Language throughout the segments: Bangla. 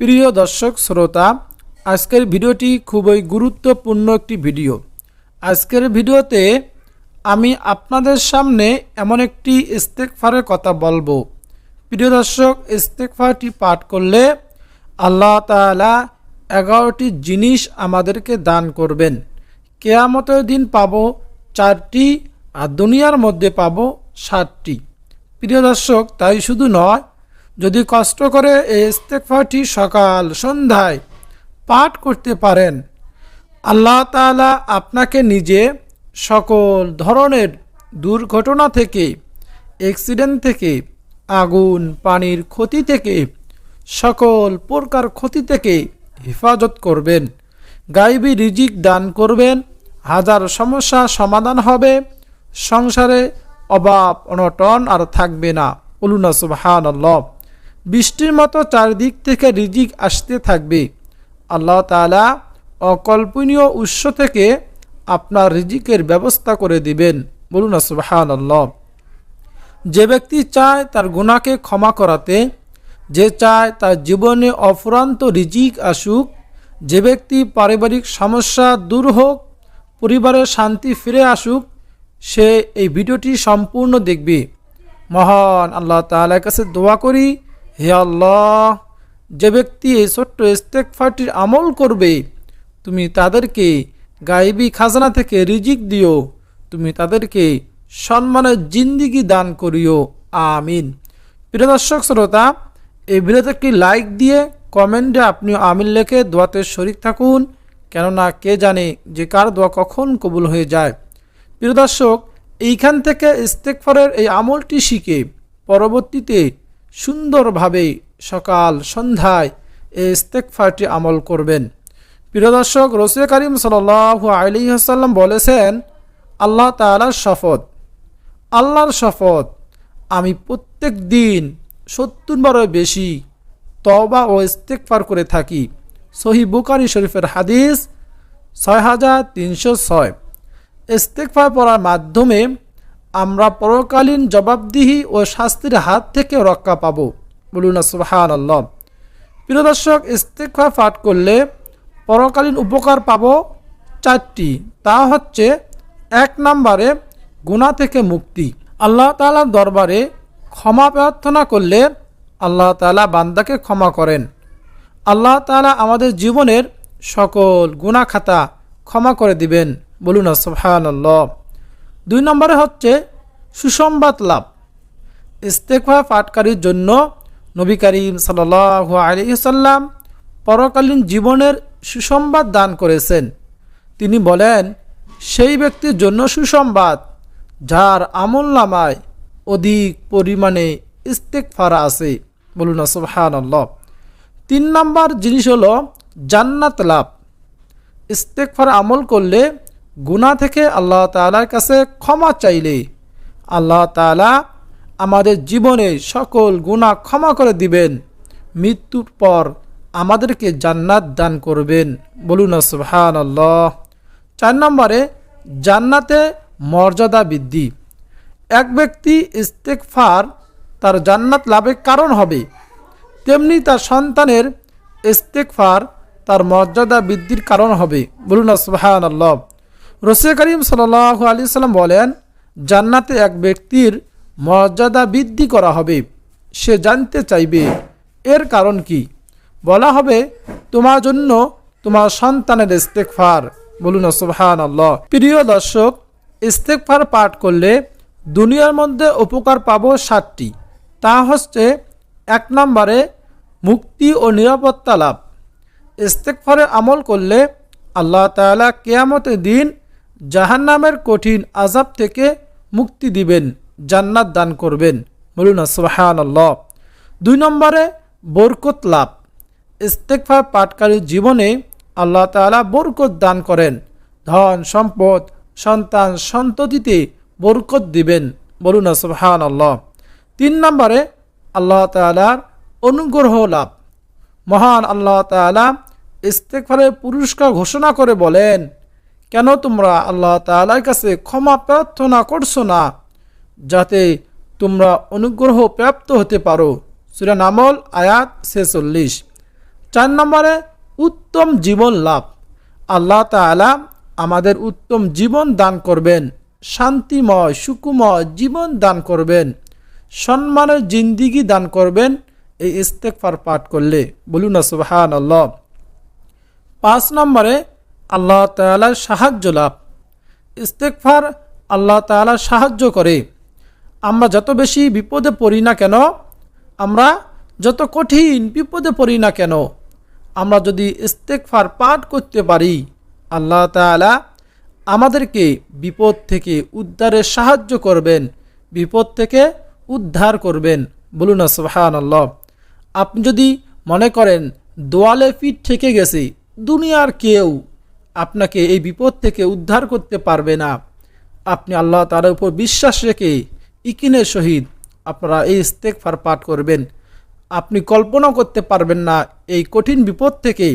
প্রিয় দর্শক, শ্রোতা, আজকের ভিডিওটি খুবই গুরুত্বপূর্ণ একটি ভিডিও। আজকের ভিডিওতে আমি আপনাদের সামনে এমন একটি ইস্তেকফারের কথা বলব। প্রিয় দর্শক, ইস্তেকফারটি পাঠ করলে আল্লাহ তাআলা এগারোটি জিনিস আমাদেরকে দান করবেন। কেয়ামতের দিন পাবো চারটি আর দুনিয়ার মধ্যে পাবো ষাটটি প্রিয় দর্শক, তাই শুধু নয় যদি কষ্ট করে এই ইস্তেকফারটি সকাল সন্ধ্যায় পাঠ করতে পারেন, আল্লাহ তাআলা আপনাকে নিজে সকল ধরনের দুর্ঘটনা থেকে অ্যাক্সিডেন্ট থেকে, আগুন, পানির ক্ষতি থেকে, সকল প্রকার ক্ষতি থেকে হেফাজত করবেন। গাইবি রিজিক দান করবেন, হাজার সমস্যা সমাধান হবে, সংসারে অভাব অনটন আর থাকবে না। বলুন সুবহান বৃষ্টির মতো চারিদিক থেকে রিজিক আসতে থাকবে। আল্লাহ তাআলা অকল্পনীয় উৎস থেকে আপনার রিজিকের ব্যবস্থা করে দিবেন। বলুন সুবহান যে ব্যক্তি চায় তার গুণাকে ক্ষমা করাতে, যে চায় তার জীবনে অফুরান্ত রিজিক আসুক, যে ব্যক্তি পারিবারিক সমস্যা দূর হোক, পরিবারের শান্তি ফিরে আসুক, সে এই ভিডিওটি সম্পূর্ণ দেখবে। মহান আল্লাহ তাআলার কাছে দোয়া করি হে আল্লাহ, যে ব্যক্তি এই ছোট্ট ইস্তেকফারটির আমল করবে, তুমি তাদেরকে গাইবি খাজনা থেকে রিজিক দিও, তুমি তাদেরকে সম্মানের জিন্দিগি দান করিও। আমিন। প্রিয় দর্শক, শ্রোতা, এই ভিডিওতে একটি লাইক দিয়ে কমেন্টে আপনি আমিন লেখে দোয়াতে শরিক থাকুন, কেননা কে জানে যে কার দোয়া কখন কবুল হয়ে যায়। প্রিয় দর্শক, এইখান থেকে ইস্তেকফারের এই আমলটি শিখে পরবর্তীতে সুন্দরভাবে সকাল সন্ধ্যায় এই ইস্তেকফারটি আমল করবেন। প্রিয় দর্শক, রসুল করিম সাল আলী হাসাল্লাম বলেছেন, আল্লাহ তালার শপথ, আল্লাহর শপথ আমি প্রত্যেক দিন সত্তর বারো বেশি তবা ও ইস্তেকফার করে থাকি। সহি বুকারি শরীফের হাদিস ছয় হাজার তিনশো ছয়। ইস্তেকফার পড়ার মাধ্যমে আমরা পরকালীন জবাবদিহি ও শাস্তির হাত থেকে রক্ষা পাব। বলুন সুবাহান আল্লাহ প্রিয় দর্শক ইস্তেকফার পাঠ করলে পরকালীন উপকার পাব চারটি। তা হচ্ছে, এক নম্বরে গুণা থেকে মুক্তি। আল্লাহ তালার দরবারে ক্ষমা প্রার্থনা করলে আল্লাহ তালা বান্দাকে ক্ষমা করেন। আল্লাহ তালা আমাদের জীবনের সকল গুণা খাতা ক্ষমা করে দিবেন। বলুন সুবহান দুই নম্বরে হচ্ছে সুসংবাদ লাভ। ইস্তেকফা পাটকারীর জন্য নবী করিম সাল আলী সাল্লাম পরকালীন জীবনের সুসংবাদ দান করেছেন। তিনি বলেন, সেই ব্যক্তির জন্য সুসংবাদ, যার আমল নামায় অধিক পরিমাণে ইস্তেকফারা আছে। বলুন সুবহান তিন নম্বর জিনিস হলো জান্নাত লাভ। ইস্তেকফার আমল করলে গুণা থেকে আল্লাহ তালার কাছে ক্ষমা চাইলে আল্লাহ তালা আমাদের জীবনে সকল গুণা ক্ষমা করে দিবেন। মৃত্যুর পর আমাদেরকে জান্নাত দান করবেন। বলুন সুবহান আল্লাহ চার নম্বরে, জান্নাতে মর্যাদা বৃদ্ধি। এক ব্যক্তি ইস্তেকফার তার জান্নাত লাভের কারণ হবে। তেমনি তার সন্তানের ইস্তেকফার তার মর্যাদা বৃদ্ধির কারণ হবে। বলুন সুবহান আল্লাহ রসে করিম সাল আলি সাল্লাম বলেন, জান্নাতে এক ব্যক্তির মর্যাদা বৃদ্ধি করা হবে, সে জানতে চাইবে। এর কারণ কি? বলা হবে, তোমার জন্য তোমার সন্তানের ইস্তেকফার। বলুন সুবহান আল্লাহ প্রিয় দর্শক, ইস্তেকফার পাঠ করলে দুনিয়ার মধ্যে উপকার পাব সাতটি। তা হচ্ছে, এক নম্বরে মুক্তি ও নিরাপত্তা লাভ। ইস্তেকফারে আমল করলে আল্লাহ তালা কেয়ামতের দিন জাহান্নামের কঠিন আজাব থেকে মুক্তি দিবেন, জান্নাত দান করবেন। বলুন আল্লাহ দুই নম্বরে বরকত লাভ। ইস্তেকফার পাটকারীর জীবনে আল্লাহ তালা বরকত দান করেন। ধন, সম্পদ, সন্তান, সন্ততিতে বরকত দিবেন। বলুন সুবহান আল্লাহ তিন নম্বরে আল্লাহ তালার অনুগ্রহ লাভ। মহান আল্লাহ তালা ইস্তেকফারের পুরস্কার ঘোষণা করে বলেন কেন তোমরা আল্লাহ তালার কাছে ক্ষমা প্রার্থনা করছ না, যাতে তোমরা অনুগ্রহ প্রাপ্ত হতে পারো? সুরা নামল, আয়াত ছেচল্লিশ। চার নম্বরে, উত্তম জীবন লাভ। আল্লাহ তাআলা আমাদের উত্তম জীবন দান করবেন, শান্তিময় সুকুময় জীবন দান করবেন, সম্মানের জিন্দিগি দান করবেন এই ইস্তেকফার পাঠ করলে। বলুন না সুবাহান আল্লাহ পাঁচ নম্বরে আল্লাহ তালার সাহায্য লাভ। ইস্তেকফার আল্লাহ তালা সাহায্য করে। আমরা যত বেশি বিপদে পড়ি না কেন, আমরা যত কঠিন বিপদে পড়ি না কেন, আমরা যদি ইস্তেকফার পাঠ করতে পারি, আল্লাহ তালা আমাদেরকে বিপদ থেকে উদ্ধারে সাহায্য করবেন, বিপদ থেকে উদ্ধার করবেন। বলুন সুহান আল্লাহ আপনি যদি মনে করেন, দোয়ালে পিঠ থেকে গেছে, দুনিয়ার কেউ আপনাকে এই বিপদ থেকে উদ্ধার করতে পারবে না। আপনি আল্লাহ তার উপর বিশ্বাস রেখে ইকিনের সহিত আপনারা এই ইস্তেকফার পাঠ করবেন। আপনি কল্পনা করতে পারবেন না এই কঠিন বিপদ থেকে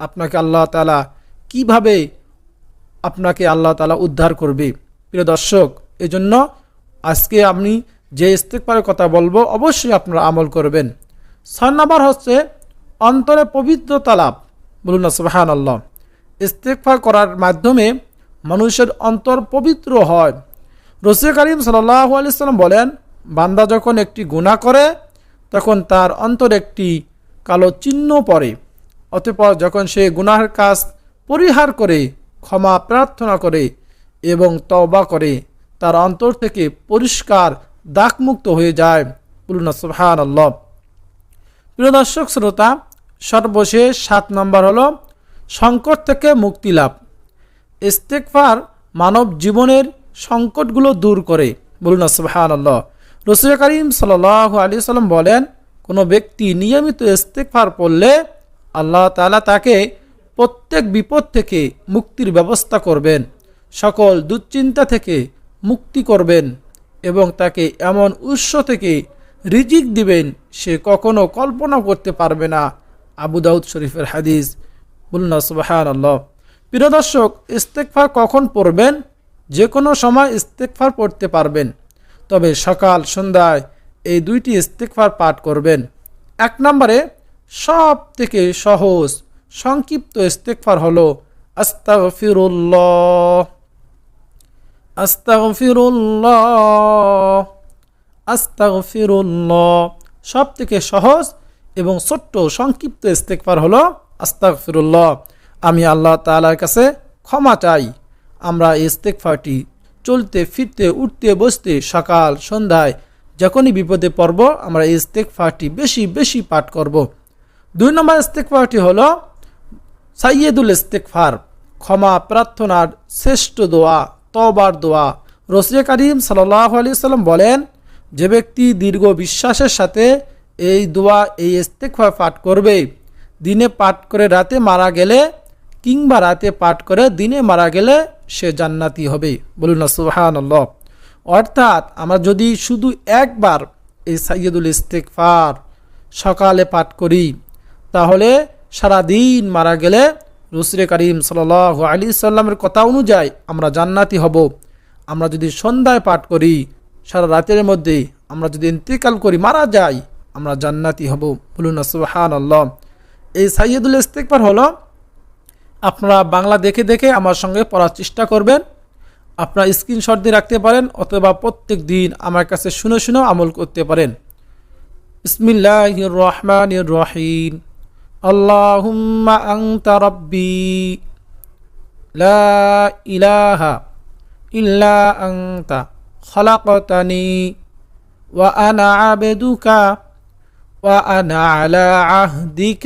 আপনাকে আল্লাহ তালা কীভাবে আপনাকে আল্লাহ তালা উদ্ধার করবে। প্রিয় দর্শক, এজন্য আজকে আমি যে ইস্তেকবারের কথা বলব অবশ্যই আপনারা আমল করবেন। ছয় নাম্বার হচ্ছে অন্তরে পবিত্রতা লাভ। বলুন না সুবাহান আল্লাহ ইস্তেকফার করার মাধ্যমে মানুষের অন্তর পবিত্র হয়। রসিয়া করিম সাল্লাহ আলিয়াল্লাম বলেন, বান্দা যখন একটি গুণা করে, তখন তার অন্তর একটি কালো চিহ্ন পড়ে। অতঃপর যখন সে গুনাহের কাজ পরিহার করে, ক্ষমা প্রার্থনা করে এবং তওবা করে, তার অন্তর থেকে পরিষ্কার দাগমুক্ত হয়ে যায়। বলুন সুবহান আল্লাহ প্রিয় দর্শক, শ্রোতা, সর্বশেষ সাত নম্বর হলো সংকট থেকে মুক্তি লাভ। ইস্তেকফার মানব জীবনের সংকটগুলো দূর করে। বলুন সুবহান আল্লাহ রসুল করিম সাল আলী সাল্লাম বলেন, কোনো ব্যক্তি নিয়মিত ইস্তেকফার পড়লে আল্লাহ তালা তাকে প্রত্যেক বিপদ থেকে মুক্তির ব্যবস্থা করবেন, সকল দুশ্চিন্তা থেকে মুক্তি করবেন এবং তাকে এমন উৎস থেকে রিজিক দিবেন সে কখনো কল্পনা করতে পারবে না। আবু দাউদ শরীফের হাদিস বলুন সুবাহান আল্লাহ প্রিয় দর্শক, ইস্তেকফার কখন পড়বেন? যে কোনো সময় ইস্তেকফার পড়তে পারবেন। তবে সকাল, সন্ধ্যায় এই দুইটি ইস্তেকফার পাঠ করবেন। এক নম্বরে সব থেকে সহজ, সংক্ষিপ্ত ইস্তেকফার হলো, আস্তাগফিরুল্লাহ। সব থেকে সহজ এবং ছোট্ট, সংক্ষিপ্ত ইস্তেকফার হলো আস্তাগফিরুল্লাহ, আমি আল্লাহ তাআলার কাছে ক্ষমা চাই। আমরা এই ইস্তেকফারটি চলতে, ফিরতে, উঠতে, বসতে, সকাল, সন্ধ্যায় যখনই বিপদে পড়ব, আমরা এই ইস্তেকফারটি বেশি বেশি পাঠ করব। দুই নম্বর ইস্তেকফারটি হলো সাইয়েদুল ইস্তেকফার ক্ষমা, প্রার্থনার শ্রেষ্ঠ দোয়া তবার দোয়া। রসিয়া করিম সাল্লাহ আলি সাল্লাম বলেন, যে ব্যক্তি দীর্ঘ বিশ্বাসের সাথে এই দোয়া, এই ইস্তেকফার পাঠ করবে দিনে পাঠ করে রাতে মারা গেলে কিংবা রাতে পাঠ করে দিনে মারা গেলে সে জান্নাতি হবে। বলুন না সুহান অর্থাৎ আমরা যদি শুধু একবার এই সাইয়দুল ইস্তেকফার সকালে পাঠ করি, তাহলে সারা দিন মারা গেলে রসুরে করিম সাল আলী সাল্লামের কথা অনুযায়ী আমরা জান্নাতি হব। আমরা যদি সন্ধ্যায় পাঠ করি, সারা রাতের মধ্যে আমরা যদি ইন্তেকাল করি, মারা যাই, আমরা জান্নাতি হব। বলুন সুহান আল্লাহ এই সাইয়দুল ইস্তেকবার হলো আপনারা বাংলা দেখে দেখে আমার সঙ্গে পড়ার চেষ্টা করবেন আপনারা স্ক্রিনশট দিয়ে রাখতে পারেন অথবা প্রত্যেক দিন আমার কাছে শুনে শুনেও আমল করতে পারেন ইসমিল্লাহ রহমান রহিম اللهم أنت ربي لا إله إلا أنت خلقتني وأنا عبدك وأنا على عهدك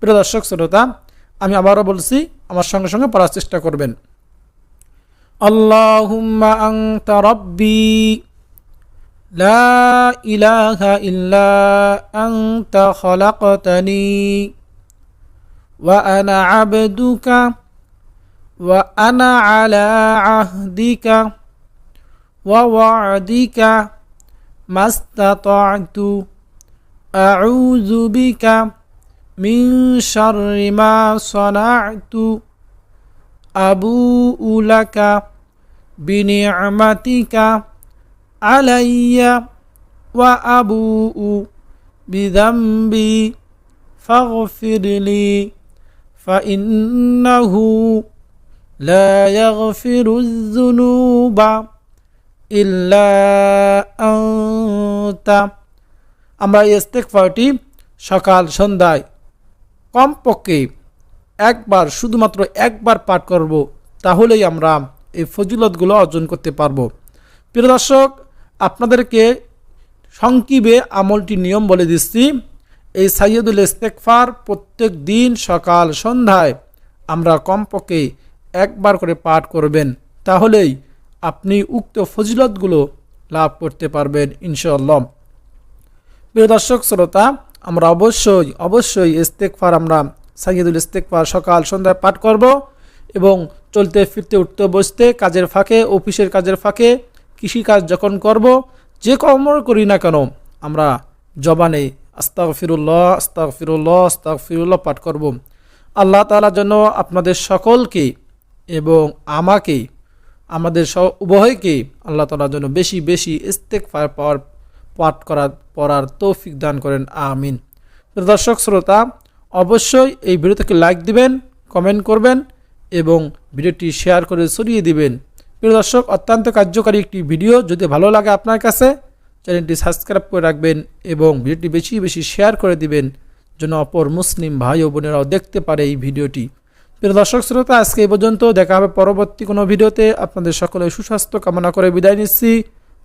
প্রিয় দর্শক, শ্রোতা, আমি আবারও বলছি, আমার সঙ্গে সঙ্গে পড়ার চেষ্টা করবেন। আল্লাহুম্মা আংতা রব্বি, লা ইলাহা ইল্লা খলাকতানি, ওয়া আনা আনা আলা ওয়া من شر ما صنعت أبوء لك بنعمتك علي وأبوء بذنبي فاغفر لي فإنه لا يغفر الذنوب إلا أنت আমরা এই ইস্তেকফারটি সকাল সন্ধ্যায় কমপক্ষে একবার, শুধুমাত্র একবার পাঠ করব, তাহলেই আমরা এই ফজিলতগুলো অর্জন করতে পারব। প্রিয় দর্শক, আপনাদেরকে সংক্ষিপে আমলটি নিয়ম বলে দিচ্ছি। এই সাইয়দুল ইস্তেকফার প্রত্যেক দিন সকাল, সন্ধ্যায় আমরা কমপক্ষে একবার করে পাঠ করবেন, তাহলেই আপনি উক্ত ফজিলতগুলো লাভ করতে পারবেন, ইনশাআল্লাহ। প্রিয় দর্শক, শ্রোতা আমরা অবশ্যই অবশ্যই ইস্তেকফার আমরা সাইয়দুল ইস্তেকফার সকাল সন্ধ্যায় পাঠ করব এবং চলতে, ফিরতে, উঠতে, বসতে, কাজের ফাঁকে, অফিসের কাজের ফাঁকে কৃষিকাজ যখন করব, যে কর্ম করি না কেন, আমরা জবানে আস্তাক ফিরুল্লাহ আস্তাক ফিরুল্লাহ আস্তাক ফিরুল্লাহ পাঠ করব। আল্লাহ তালা যেন আপনাদের সকলকে এবং আমাকে, আমাদের স, উভয়কে আল্লাহ তালার জন্য বেশি বেশি ইস্তেকফার পাওয়ার পাঠ করার পড়ার তৌফিক দান করেন, আমিন। দর্শক, শ্রোতা, অবশ্যই এই ভিডিওটাকে লাইক দিবেন কমেন্ট করবেন এবং ভিডিওটি শেয়ার করে ছড়িয়ে দিবেন। প্রিয় দর্শক, অত্যন্ত কার্যকারী একটি ভিডিও। যদি ভালো লাগে আপনার কাছে, চ্যানেলটি সাবস্ক্রাইব করে রাখবেন এবং ভিডিওটি বেশি বেশি শেয়ার করে দিবেন, যেন অপর মুসলিম ভাই ও বোনেরাও দেখতে পারে এই ভিডিওটি। প্রিয় দর্শক, শ্রোতা, আজকে এই পর্যন্ত। দেখা হবে পরবর্তী কোনো ভিডিওতে। আপনাদের সকলে সুস্বাস্থ্য কামনা করে বিদায় নিচ্ছি।